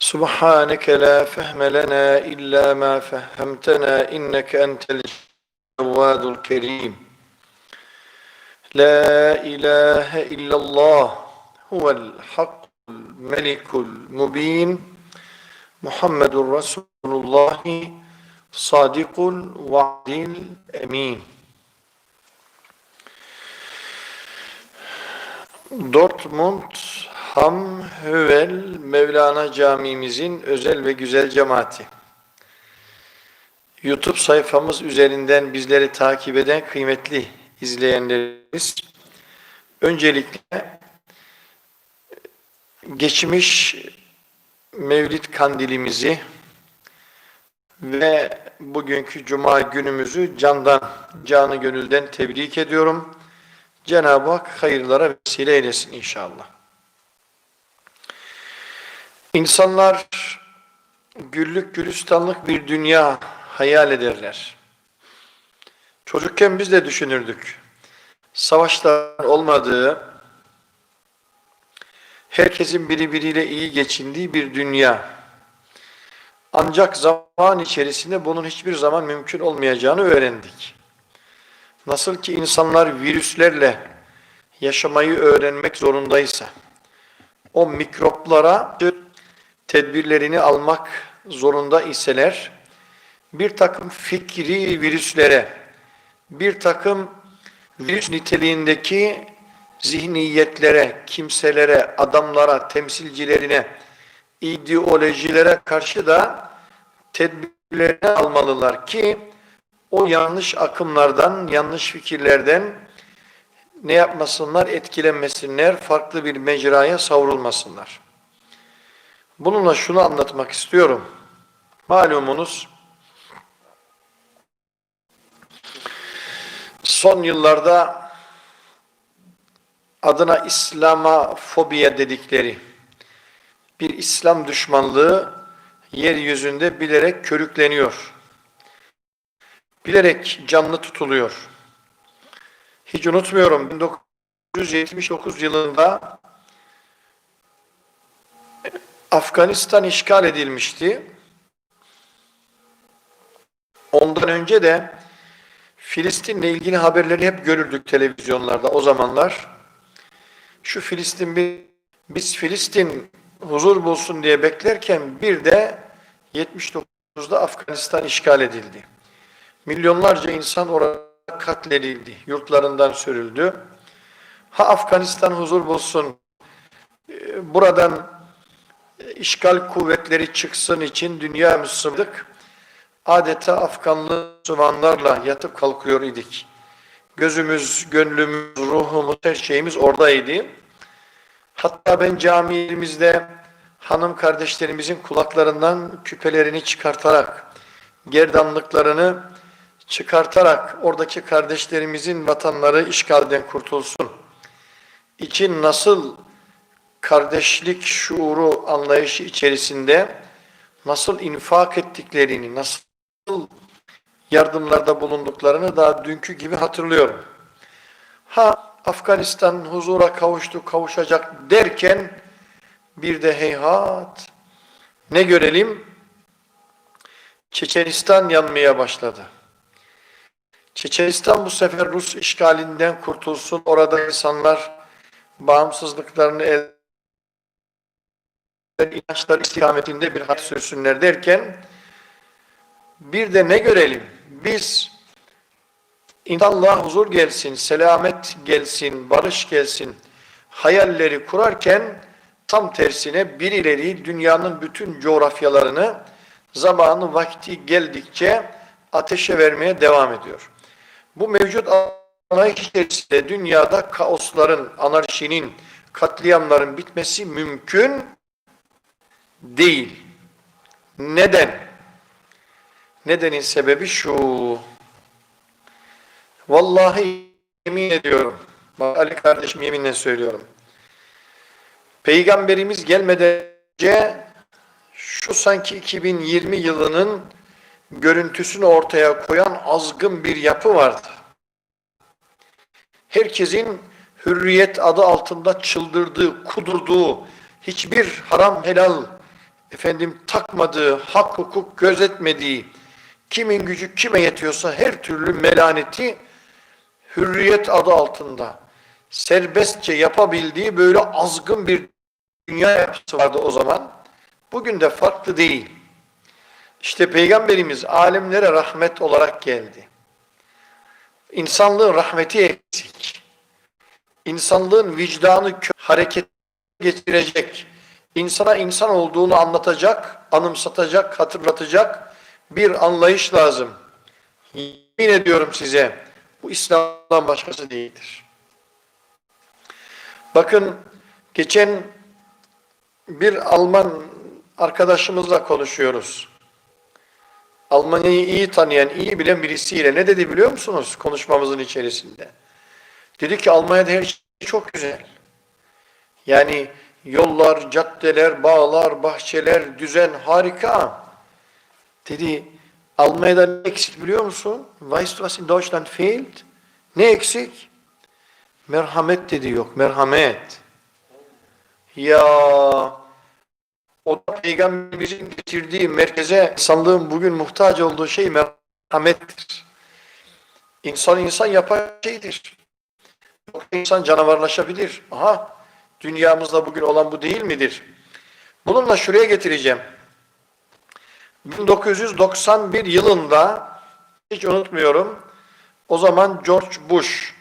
سبحانك لا فهم لنا إلا ما فهمتنا إنك أنت الجواد الكريم. لا إله إلا الله هو الحق الملك المبين محمد رسول الله صادق الوعد الأمين. Dortmund Ham Hövel Mevlana Camimizin özel ve güzel cemaati. YouTube sayfamız üzerinden bizleri takip eden kıymetli izleyenlerimiz öncelikle geçmiş Mevlid kandilimizi ve bugünkü cuma günümüzü candan, canı gönülden tebrik ediyorum. Cenab-ı Hak hayırlara vesile eylesin inşallah. İnsanlar güllük gülistanlık bir dünya hayal ederler. Çocukken biz de düşünürdük. Savaşların olmadığı, herkesin birbiriyle iyi geçindiği bir dünya. Ancak zaman içerisinde bunun hiçbir zaman mümkün olmayacağını öğrendik. Nasıl ki insanlar virüslerle yaşamayı öğrenmek zorundaysa, o mikroplara tedbirlerini almak zorunda iseler, bir takım fikri virüslere, bir takım virüs niteliğindeki zihniyetlere, kimselere, adamlara, temsilcilerine, ideolojilere karşı da tedbirlerini almalılar ki o yanlış akımlardan, yanlış fikirlerden ne yapmasınlar? Etkilenmesinler, farklı bir mecraya savrulmasınlar. Bununla şunu anlatmak istiyorum. Malumunuz son yıllarda adına İslam'a fobiye dedikleri bir İslam düşmanlığı yeryüzünde bilerek körükleniyor. Bilerek canlı tutuluyor. Hiç unutmuyorum 1979 yılında Afganistan işgal edilmişti. Ondan önce de Filistin'le ilgili haberleri hep görürdük televizyonlarda o zamanlar. Şu Filistin bir, biz Filistin huzur bulsun diye beklerken bir de 79'da Afganistan işgal edildi. Milyonlarca insan orada katledildi, yurtlarından sürüldü. Ha Afganistan huzur bulsun, buradan işgal kuvvetleri çıksın için dünya Müslümanlık adeta Afganlı Müslümanlarla yatıp kalkıyor idik. Gözümüz, gönlümüz, ruhumuz, her şeyimiz oradaydı. Hatta ben camilerimizde hanım kardeşlerimizin kulaklarından küpelerini çıkartarak, gerdanlıklarını çıkartarak oradaki kardeşlerimizin vatanları işgalden kurtulsun. için nasıl kardeşlik şuuru anlayışı içerisinde nasıl infak ettiklerini, nasıl yardımlarda bulunduklarını daha dünkü gibi hatırlıyorum. Ha Afganistan huzura kavuştu, kavuşacak derken bir de heyhat ne görelim? Çeçenistan yanmaya başladı. Çeçenistan bu sefer Rus işgalinden kurtulsun, orada insanlar bağımsızlıklarını elde inançlar istikametinde bir hayat sürsünler derken bir de ne görelim? Biz insanlığa huzur gelsin, selamet gelsin, barış gelsin hayalleri kurarken tam tersine birileri dünyanın bütün coğrafyalarını zamanı vakti geldikçe ateşe vermeye devam ediyor. Bu mevcut anlayış içerisinde dünyada kaosların, anarşinin, katliamların bitmesi mümkün değil. Neden? Nedenin sebebi şu. Vallahi yemin ediyorum. Bak Ali kardeşim yeminle söylüyorum. Peygamberimiz gelmeden önce şu sanki 2020 yılının görüntüsünü ortaya koyan azgın bir yapı vardı. Herkesin hürriyet adı altında çıldırdığı, kudurduğu, hiçbir haram helal efendim takmadığı, hak hukuk gözetmediği, kimin gücü kime yetiyorsa her türlü melaneti hürriyet adı altında serbestçe yapabildiği böyle azgın bir dünya yapısı vardı o zaman. Bugün de farklı değil. İşte Peygamberimiz alemlere rahmet olarak geldi. İnsanlığın rahmeti eksik. İnsanlığın vicdanı kö- hareket geçirecek. İnsana insan olduğunu anlatacak, anımsatacak, hatırlatacak bir anlayış lazım. Yemin ediyorum size bu İslam'dan başkası değildir. Bakın geçen bir Alman arkadaşımızla konuşuyoruz. Almanya'yı iyi tanıyan, iyi bilen birisiyle ne dedi biliyor musunuz konuşmamızın içerisinde? Dedi ki Almanya'da her şey çok güzel. Yani yollar, caddeler, bağlar, bahçeler, düzen harika. Dedi Almanya'da ne eksik biliyor musun? Weißt was in Deutschland fehlt? Ne eksik? Merhamet dedi yok, merhamet. Ya o da peygamberimizin getirdiği merkeze insanlığın bugün muhtaç olduğu şey merhamettir. İnsan insan yapar şeydir. Çok insan canavarlaşabilir. Aha dünyamızda bugün olan bu değil midir? Bununla şuraya getireceğim. 1991 yılında hiç unutmuyorum. O zaman George Bush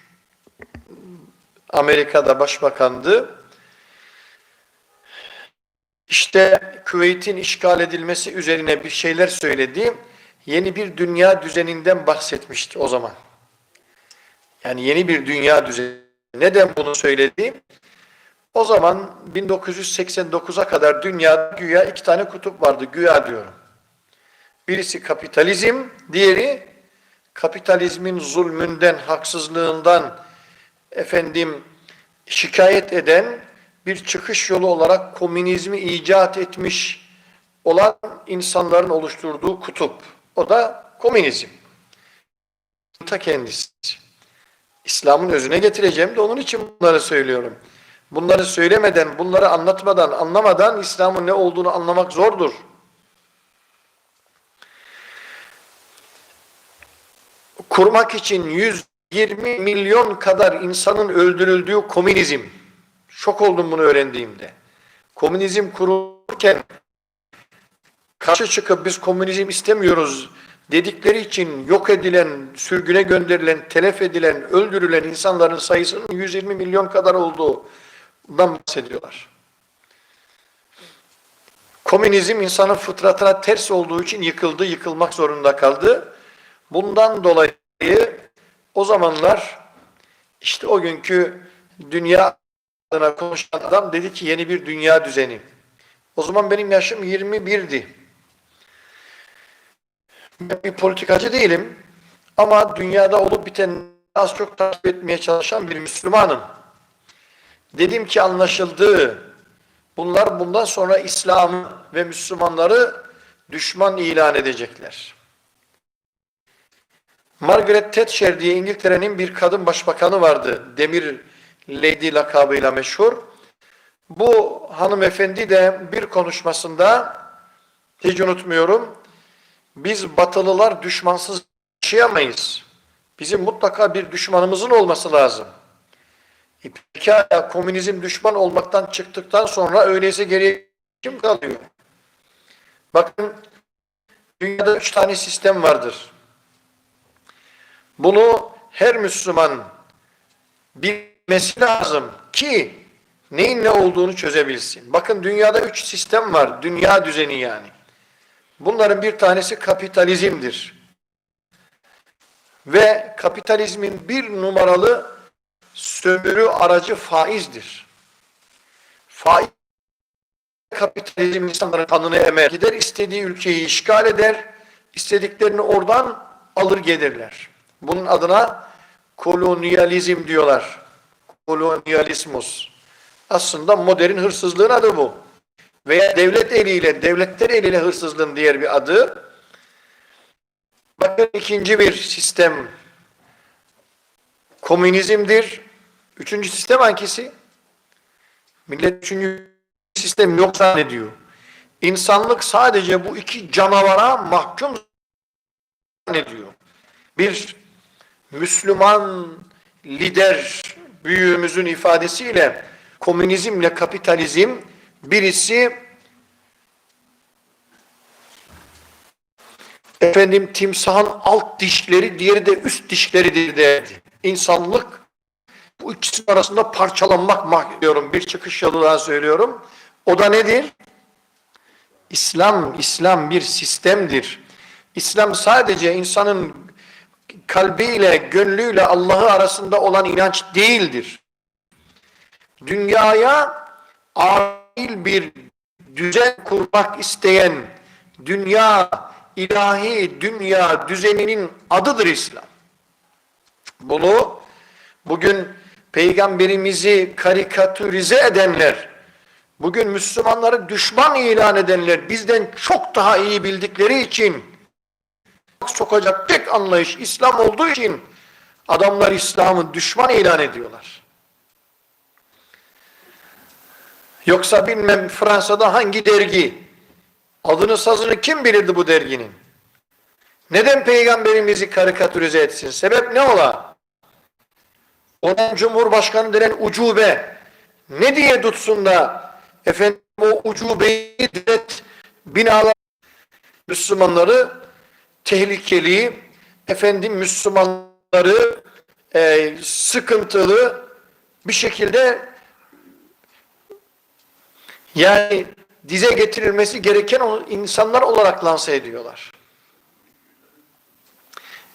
Amerika'da başbakandı. İşte Küveyt'in işgal edilmesi üzerine bir şeyler söyledi. Yeni bir dünya düzeninden bahsetmişti o zaman. Yani yeni bir dünya düzeni. Neden bunu söyledi? O zaman 1989'a kadar dünyada güya iki tane kutup vardı. Güya diyorum. Birisi kapitalizm, diğeri kapitalizmin zulmünden, haksızlığından efendim şikayet eden bir çıkış yolu olarak komünizmi icat etmiş olan insanların oluşturduğu kutup. O da komünizm. Ta kendisi. İslam'ın özüne getireceğim de onun için bunları söylüyorum. Bunları söylemeden, bunları anlatmadan, anlamadan İslam'ın ne olduğunu anlamak zordur. Kurmak için 120 milyon kadar insanın öldürüldüğü komünizm. Şok oldum bunu öğrendiğimde. Komünizm kurulurken karşı çıkıp biz komünizm istemiyoruz dedikleri için yok edilen, sürgüne gönderilen, telef edilen, öldürülen insanların sayısının 120 milyon kadar olduğundan bahsediyorlar. Komünizm insanın fıtratına ters olduğu için yıkıldı, yıkılmak zorunda kaldı. Bundan dolayı o zamanlar işte o günkü dünya adına konuşan adam dedi ki yeni bir dünya düzeni. O zaman benim yaşım 21'di. Ben bir politikacı değilim ama dünyada olup biten az çok takip etmeye çalışan bir Müslümanım. Dedim ki anlaşıldı. Bunlar bundan sonra İslam'ı ve Müslümanları düşman ilan edecekler. Margaret Thatcher diye İngiltere'nin bir kadın başbakanı vardı. Demir Lady lakabıyla meşhur. Bu hanımefendi de bir konuşmasında hiç unutmuyorum. Biz batılılar düşmansız yaşayamayız. Bizim mutlaka bir düşmanımızın olması lazım. E pekala komünizm düşman olmaktan çıktıktan sonra öyleyse geriye kim kalıyor? Bakın dünyada üç tane sistem vardır. Bunu her Müslüman bilmesi lazım ki neyin ne olduğunu çözebilsin. Bakın dünyada üç sistem var. Dünya düzeni yani. Bunların bir tanesi kapitalizmdir. Ve kapitalizmin bir numaralı sömürü aracı faizdir. Faiz kapitalizm insanların kanını emer. Gider istediği ülkeyi işgal eder. istediklerini oradan alır gelirler. Bunun adına kolonyalizm diyorlar. Kolonyalismus. Aslında modern hırsızlığın adı bu. Veya devlet eliyle, devletler eliyle hırsızlığın diğer bir adı. Bakın ikinci bir sistem komünizmdir. Üçüncü sistem hangisi? Millet üçüncü sistem yok zannediyor. İnsanlık sadece bu iki canavara mahkum zannediyor. Bir Müslüman lider büyüğümüzün ifadesiyle komünizmle kapitalizm birisi efendim timsahın alt dişleri diğeri de üst dişleridir derdi. İnsanlık bu ikisi arasında parçalanmak mah diyorum. Bir çıkış yolu daha söylüyorum. O da nedir? İslam, İslam bir sistemdir. İslam sadece insanın kalbiyle, gönlüyle Allah'ı arasında olan inanç değildir. Dünyaya adil bir düzen kurmak isteyen dünya, ilahi dünya düzeninin adıdır İslam. Bunu bugün peygamberimizi karikatürize edenler, bugün Müslümanları düşman ilan edenler bizden çok daha iyi bildikleri için sokacak tek anlayış İslam olduğu için adamlar İslam'ı düşman ilan ediyorlar. Yoksa bilmem Fransa'da hangi dergi adını sazını kim bilirdi bu derginin? Neden peygamberimizi karikatürize etsin? Sebep ne ola? Onun Cumhurbaşkanı denen ucube ne diye tutsun da efendim o ucubeyi devlet binalar Müslümanları tehlikeli efendim Müslümanları e, sıkıntılı bir şekilde yani dize getirilmesi gereken insanlar olarak lanse ediyorlar.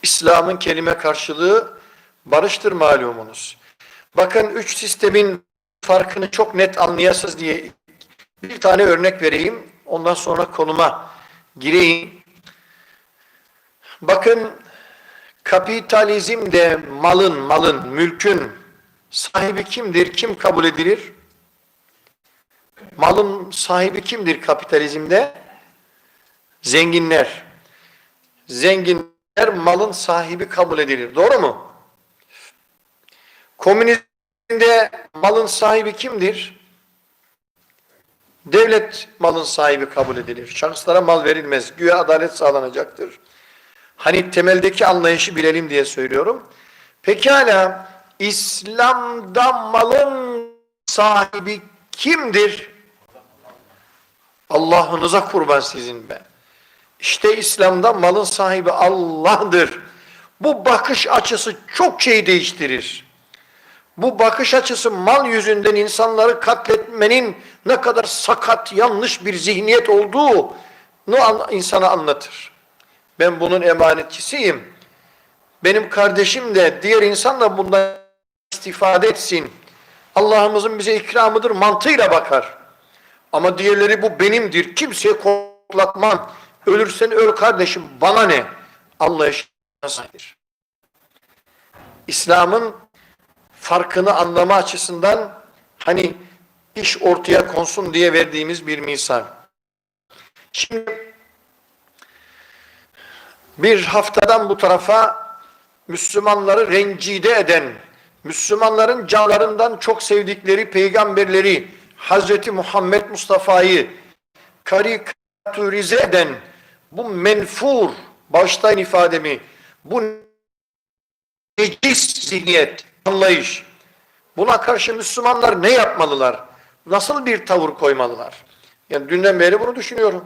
İslam'ın kelime karşılığı barıştır malumunuz. Bakın üç sistemin farkını çok net anlayasız diye bir tane örnek vereyim. Ondan sonra konuma gireyim. Bakın kapitalizmde malın, malın, mülkün sahibi kimdir? Kim kabul edilir? Malın sahibi kimdir kapitalizmde? Zenginler. Zenginler malın sahibi kabul edilir. Doğru mu? Komünizmde malın sahibi kimdir? Devlet malın sahibi kabul edilir. Şahıslara mal verilmez. Güya adalet sağlanacaktır. Hani temeldeki anlayışı bilelim diye söylüyorum. Pekala İslam'da malın sahibi kimdir? Allah'ınıza kurban sizin be. İşte İslam'da malın sahibi Allah'dır. Bu bakış açısı çok şey değiştirir. Bu bakış açısı mal yüzünden insanları katletmenin ne kadar sakat, yanlış bir zihniyet olduğunu insana anlatır. Ben bunun emanetçisiyim. Benim kardeşim de, diğer insan da bundan istifade etsin. Allah'ımızın bize ikramıdır mantığıyla bakar. Ama diğerleri bu benimdir. Kimseye koklatmam. Ölürsen öl kardeşim bana ne? Anlayış nasıldır? İslam'ın farkını anlama açısından hani iş ortaya konsun diye verdiğimiz bir misal. Şimdi bir haftadan bu tarafa Müslümanları rencide eden, Müslümanların canlarından çok sevdikleri peygamberleri, Hazreti Muhammed Mustafa'yı karikatürize eden bu menfur, baştan ifademi, bu necis zihniyet, anlayış. Buna karşı Müslümanlar ne yapmalılar? Nasıl bir tavır koymalılar? Yani dünden beri bunu düşünüyorum.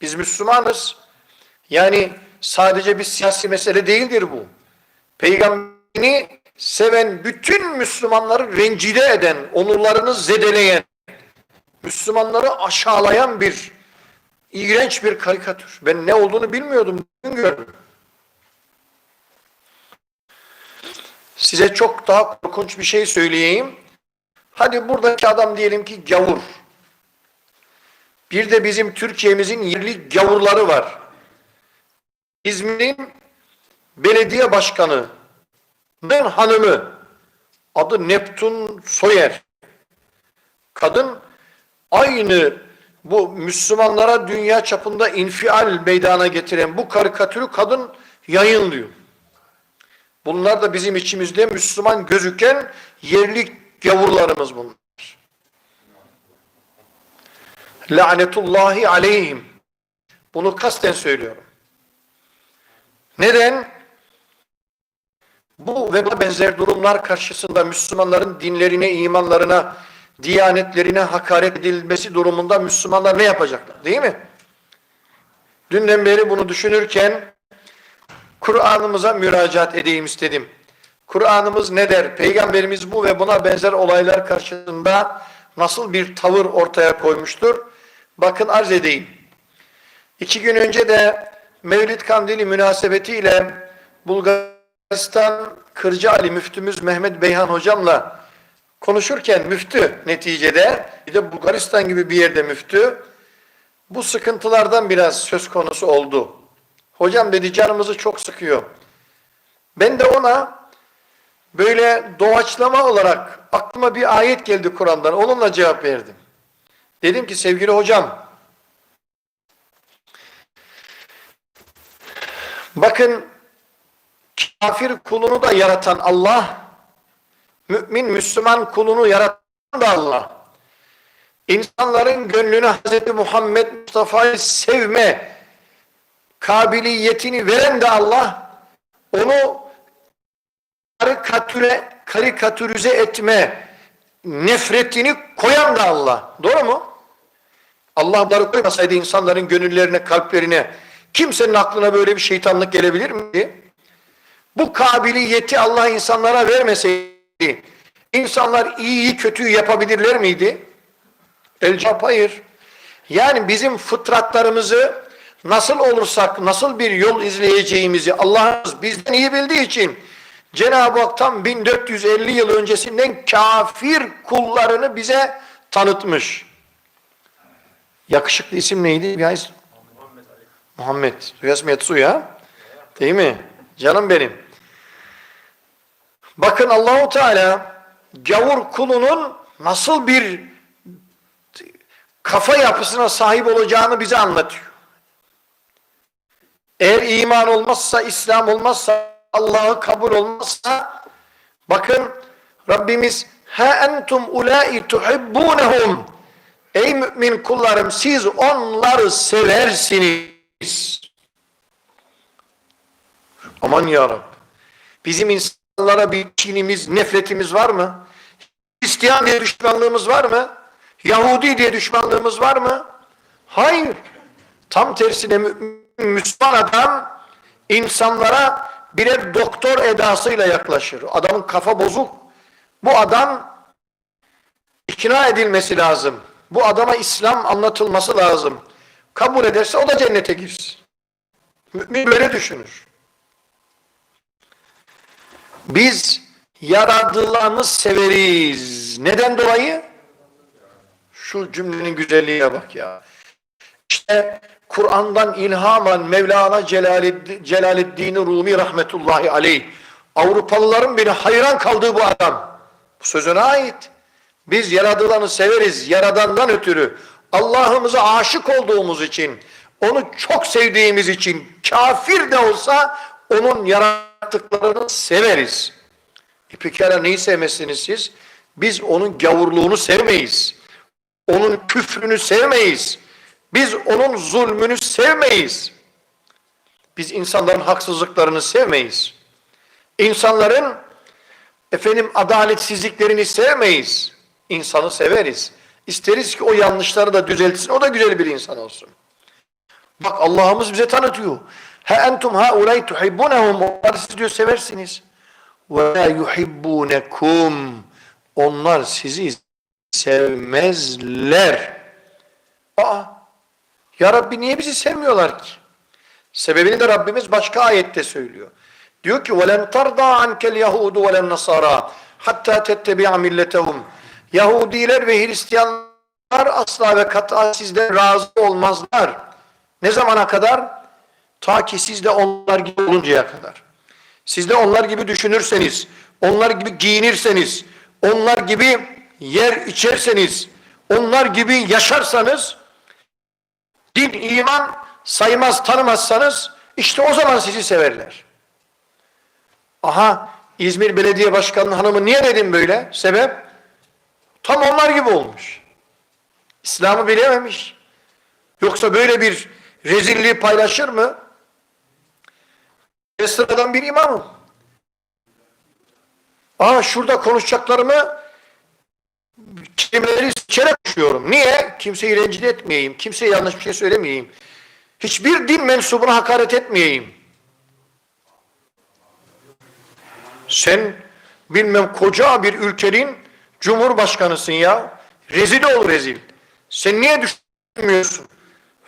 Biz Müslümanız. Yani sadece bir siyasi mesele değildir bu. Peygamberini seven bütün Müslümanları rencide eden, onurlarını zedeleyen, Müslümanları aşağılayan bir iğrenç bir karikatür. Ben ne olduğunu bilmiyordum. Bugün gördüm. Size çok daha korkunç bir şey söyleyeyim. Hadi buradaki adam diyelim ki gavur. Bir de bizim Türkiye'mizin yerli gavurları var. İzmir'in belediye başkanı'nın hanımı adı Neptun Soyer. Kadın aynı bu Müslümanlara dünya çapında infial meydana getiren bu karikatürü kadın yayınlıyor. Bunlar da bizim içimizde Müslüman gözüken yerli gavurlarımız bunlar. Lanetullahi aleyhim. Bunu kasten söylüyorum. Neden? Bu ve benzer durumlar karşısında Müslümanların dinlerine, imanlarına, diyanetlerine hakaret edilmesi durumunda Müslümanlar ne yapacaklar? Değil mi? Dünden beri bunu düşünürken Kur'an'ımıza müracaat edeyim istedim. Kur'an'ımız ne der? Peygamberimiz bu ve buna benzer olaylar karşısında nasıl bir tavır ortaya koymuştur? Bakın arz edeyim. İki gün önce de Mevlid Kandili münasebetiyle Bulgaristan Kırcaali müftümüz Mehmet Beyhan hocamla konuşurken müftü neticede bir de Bulgaristan gibi bir yerde müftü bu sıkıntılardan biraz söz konusu oldu. Hocam dedi canımızı çok sıkıyor. Ben de ona böyle doğaçlama olarak aklıma bir ayet geldi Kur'an'dan. Onunla cevap verdim. Dedim ki sevgili hocam bakın kafir kulunu da yaratan Allah mümin Müslüman kulunu yaratan da Allah. İnsanların gönlünü Hz. Muhammed Mustafa'yı sevme kabiliyetini veren de Allah onu karikatüre, karikatürize etme nefretini koyan da Allah. Doğru mu? Allah bunları koymasaydı insanların gönüllerine, kalplerine kimsenin aklına böyle bir şeytanlık gelebilir miydi? Bu kabiliyeti Allah insanlara vermeseydi insanlar iyiyi kötüyü yapabilirler miydi? El cevap hayır. Yani bizim fıtratlarımızı nasıl olursak, nasıl bir yol izleyeceğimizi Allah'ımız bizden iyi bildiği için Cenab-ı Hak'tan 1450 yıl öncesinden kafir kullarını bize tanıtmış. Yakışıklı isim neydi? Ya, is- Muhammed. Suyasmiyet Suya. Değil mi? Canım benim. Bakın Allahu Teala gavur kulunun nasıl bir kafa yapısına sahip olacağını bize anlatıyor. Eğer iman olmazsa, İslam olmazsa, Allah'ı kabul olmazsa bakın Rabbimiz ha entum ulai tuhibbunhum Ey mümin kullarım siz onları seversiniz. Aman ya Rab. Bizim insanlara bir kinimiz, nefretimiz var mı? Hristiyan diye düşmanlığımız var mı? Yahudi diye düşmanlığımız var mı? Hayır. Tam tersine mümin, Müslüman adam insanlara birer doktor edasıyla yaklaşır. Adamın kafa bozuk. Bu adam ikna edilmesi lazım. Bu adama İslam anlatılması lazım. Kabul ederse o da cennete girsin. Mümin böyle düşünür. Biz yaradılanı severiz. Neden dolayı? Şu cümlenin güzelliğine bak ya. İşte Kur'an'dan ilhaman Mevlana Celaleddin, Celaleddin Rumi rahmetullahi aleyh Avrupalıların bile hayran kaldığı bu adam. Bu sözüne ait. Biz yaradılanı severiz. Yaradandan ötürü. Allah'ımıza aşık olduğumuz için, onu çok sevdiğimiz için, kafir de olsa onun yarattıklarını severiz. E pekala neyi sevmezsiniz siz? Biz onun gavurluğunu sevmeyiz. Onun küfrünü sevmeyiz. Biz onun zulmünü sevmeyiz. Biz insanların haksızlıklarını sevmeyiz. İnsanların efendim adaletsizliklerini sevmeyiz. İnsanı severiz. İsteriz ki o yanlışları da düzeltsin. O da güzel bir insan olsun. Bak Allah'ımız bize tanıtıyor. Ha entum haulay tuhibbunehum. Onları siz diyor seversiniz. Ve la yuhibbunekum. Onlar sizi sevmezler. Aa, ya Rabbi niye bizi sevmiyorlar ki? Sebebini de Rabbimiz başka ayette söylüyor. Diyor ki وَلَنْ تَرْضَى عَنْكَ الْيَهُودُ وَلَنْ نَصَارَى hatta تَتَّبِعَ مِلَّتَهُمْ Yahudiler ve Hristiyanlar asla ve kata sizden razı olmazlar. Ne zamana kadar? Ta ki siz de onlar gibi oluncaya kadar. Siz de onlar gibi düşünürseniz, onlar gibi giyinirseniz, onlar gibi yer içerseniz, onlar gibi yaşarsanız, din, iman saymaz, tanımazsanız, işte o zaman sizi severler. Aha, İzmir Belediye Başkanı hanımı niye dedim böyle? Sebep? Tam onlar gibi olmuş. İslam'ı bilememiş. Yoksa böyle bir rezilliği paylaşır mı? Ben sıradan bir imamım. Aa şurada konuşacaklarımı kelimeleri seçerek konuşuyorum. Niye? Kimseyi rencide etmeyeyim. Kimseye yanlış bir şey söylemeyeyim. Hiçbir din mensubuna hakaret etmeyeyim. Sen bilmem koca bir ülkenin cumhurbaşkanısın ya. Rezil ol rezil. Sen niye düşünmüyorsun?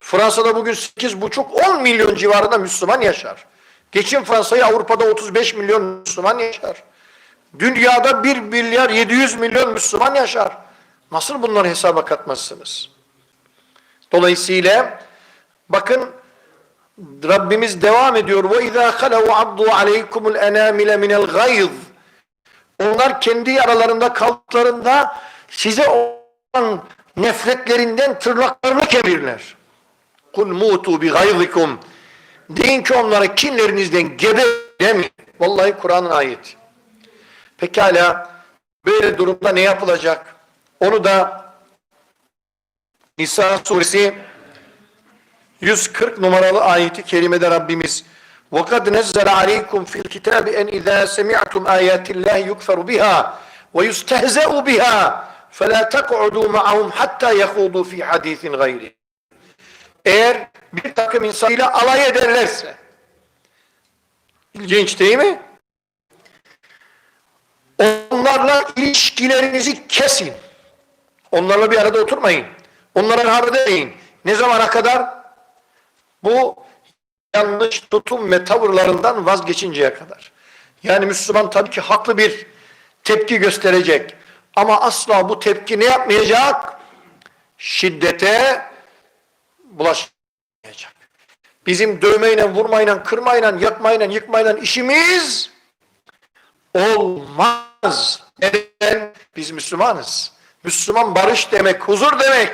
Fransa'da bugün 8,5-10 milyon civarında Müslüman yaşar. Geçin Fransa'yı Avrupa'da 35 milyon Müslüman yaşar. Dünyada 1 milyar 700 milyon Müslüman yaşar. Nasıl bunları hesaba katmazsınız? Dolayısıyla bakın Rabbimiz devam ediyor. Ve izâ khalev abdu aleykumul enâmile minel gayz. Onlar kendi aralarında kaldıklarında size olan nefretlerinden tırnaklarını kemirler. Kul mutu bi gayzikum. Deyin ki onlara kinlerinizden gebe demeyin. Vallahi Kur'an'ın ayeti. Pekala böyle durumda ne yapılacak? Onu da Nisa suresi 140 numaralı ayeti kerimede Rabbimiz وَقَدْ نَزَّلَ عَلَيْكُمْ فِي الْكِتَابِ اَنْ اِذَا سَمِعْتُمْ آيَاتِ اللّٰهِ يُكْفَرُ بِهَا وَيُسْتَهْزَأُ بِهَا فَلَا تَقْعُدُوا مَعَهُمْ حَتَّى يَخُوضُوا فِي حَدِيثٍ غَيْرِهِ Eğer bir takım insanıyla alay ederlerse ilginç değil mi? Onlarla ilişkilerinizi kesin. Onlarla bir arada oturmayın. Onlara harp edemeyin. Ne zamana kadar? Bu yanlış tutum ve tavırlarından vazgeçinceye kadar. Yani Müslüman tabii ki haklı bir tepki gösterecek. Ama asla bu tepki ne yapmayacak? Şiddete bulaşmayacak. Bizim dövmeyle, vurmayla, kırmayla, yakmayla, yıkmayla işimiz olmaz. Neden? Biz Müslümanız. Müslüman barış demek, huzur demek.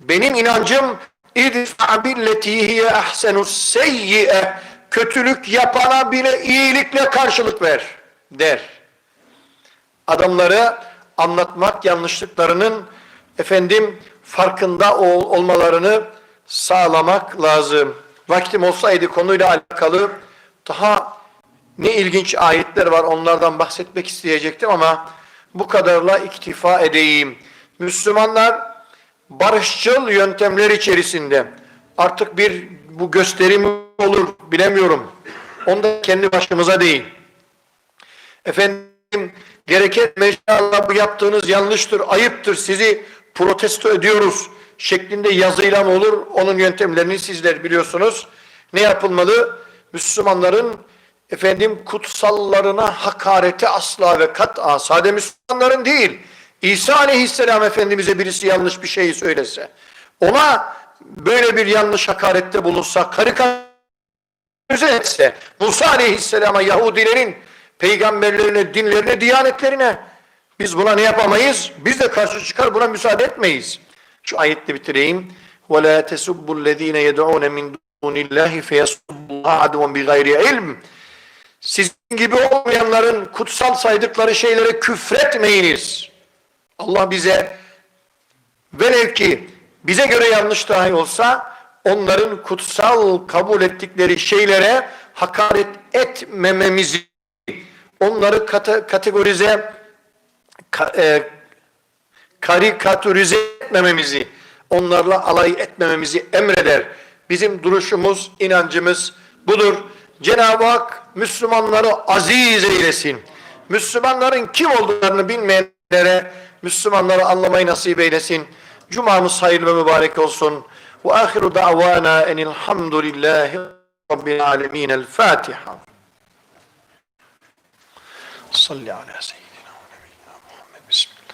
Benim inancım İdfa billeti hiye ahsenus seyyi'e kötülük yapana bile iyilikle karşılık ver der. Adamları anlatmak yanlışlıklarının efendim farkında ol, olmalarını sağlamak lazım. Vaktim olsaydı konuyla alakalı daha ne ilginç ayetler var onlardan bahsetmek isteyecektim ama bu kadarla iktifa edeyim. Müslümanlar barışçıl yöntemler içerisinde artık bir bu gösterim olur bilemiyorum. Onda kendi başımıza değil. Efendim gereket meşallah bu yaptığınız yanlıştır, ayıptır, sizi protesto ediyoruz şeklinde yazıyla mı olur? Onun yöntemlerini sizler biliyorsunuz. Ne yapılmalı? Müslümanların efendim kutsallarına hakareti asla ve kat'a sade Müslümanların değil İsa aleyhisselam Efendimiz'e birisi yanlış bir şey söylese, ona böyle bir yanlış hakarette bulunsa, karikatürize etse, Musa aleyhisselama Yahudilerin peygamberlerine, dinlerine, diyanetlerine biz buna ne yapamayız? Biz de karşı çıkar buna müsaade etmeyiz. Şu ayetle bitireyim. وَلَا تَسُبُّ الَّذ۪ينَ يَدْعُونَ مِنْ دُونِ اللّٰهِ فَيَسُبُّ اللّٰهَ عَدُوًا بِغَيْرِ ilm. sizin gibi olmayanların kutsal saydıkları şeylere küfretmeyiniz. Allah bize velev ki bize göre yanlış dahi olsa onların kutsal kabul ettikleri şeylere hakaret etmememizi onları kate, kategorize ka, e, karikatürize etmememizi onlarla alay etmememizi emreder. Bizim duruşumuz, inancımız budur. Cenab-ı Hak Müslümanları aziz eylesin. Müslümanların kim olduklarını bilmeyenlere Müslümanları anlamayı nasip eylesin. Cumamız hayırlı ve mübarek olsun. Ve ahiru da'vana enilhamdülillahi rabbil alemin. El Fatiha. Salli ala seyyidina ve nebiyyina Muhammed. Bismillah.